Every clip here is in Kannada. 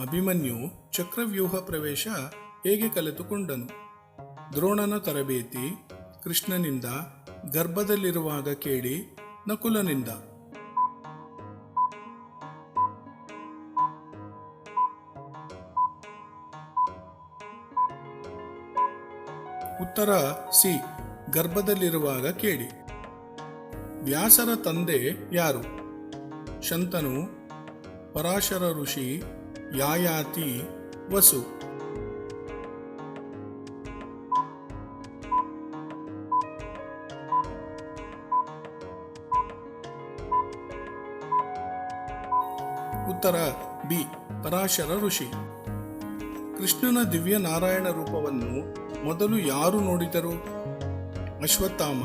ಅಭಿಮನ್ಯು ಚಕ್ರವ್ಯೂಹ ಪ್ರವೇಶ ಹೇಗೆ ಕಲಿತುಕೊಂಡನು? ದ್ರೋಣನ ತರಬೇತಿ, ಕೃಷ್ಣನಿಂದ, ಗರ್ಭದಲ್ಲಿರುವಾಗ ಕೇಳಿ, ನಕುಲನಿಂದ. ಉತ್ತರ ಸಿ, ಗರ್ಭದಲ್ಲಿರುವಾಗ ಕೇಳಿ. ವ್ಯಾಸರ ತಂದೆ ಯಾರು? ಶಂತನು, ಪರಾಶರ ಋಷಿ ಯಾಯಾತಿ ವಸು. ಉತ್ತರ ಬಿ. ಪರಾಶರ ಋಷಿ. ಕೃಷ್ಣನ ದಿವ್ಯ ನಾರಾಯಣ ರೂಪವನ್ನು ಮೊದಲು ಯಾರು ನೋಡಿದರು? ಅಶ್ವತ್ಥಾಮ,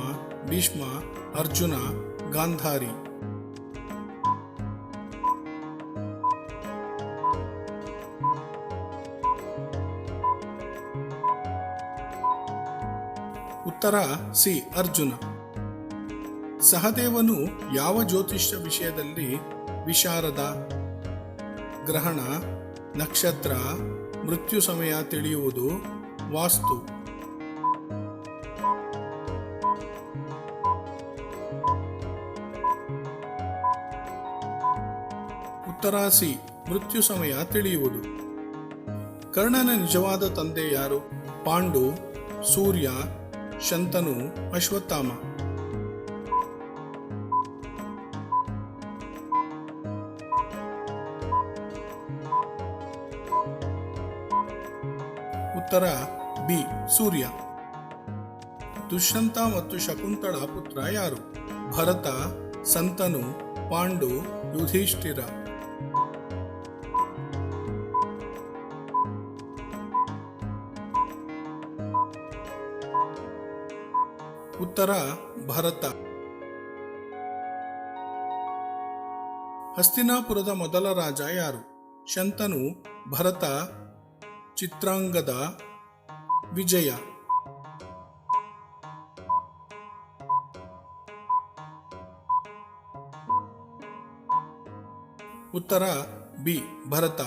ಭೀಷ್ಮ, ಅರ್ಜುನ, ಗಾಂಧಾರಿ. ಉತ್ತರ ಸಿ ಅರ್ಜುನ. ಸಹದೇವನು ಯಾವ ಜ್ಯೋತಿಷ್ಯ ವಿಷಯದಲ್ಲಿ ವಿಶಾರದ? ಗ್ರಹಣ, ನಕ್ಷತ್ರ, ಮೃತ್ಯು ಸಮಯ ತಿಳಿಯುವುದು ವಾಸ್ತು. ಉತ್ತರ ಸಿ ಮೃತ್ಯು ಸಮಯ ತಿಳಿಯುವುದು. ಕರ್ಣನ ನಿಜವಾದ ತಂದೆ ಯಾರು? ಪಾಂಡು, ಸೂರ್ಯ ಶಂತನು ಅಶ್ವತ್ಥಾಮ. ಉತ್ತರ ಬಿ ಸೂರ್ಯ. ದುಷ್ಯಂತ ಮತ್ತು ಶಕುಂತಳ ಪುತ್ರ ಯಾರು? ಭರತ ಸಂತನು ಪಾಂಡು ಯುಧಿಷ್ಠಿರ. ಉತ್ತರ ಭರತ. ಹಸ್ತಿನಾಪುರದ ಮೊದಲ ರಾಜ ಯಾರು? ಶಂತನು ಭರತ ಚಿತ್ರಾಂಗದ ವಿಜಯ. ಉತ್ತರ ಬಿ ಭರತ.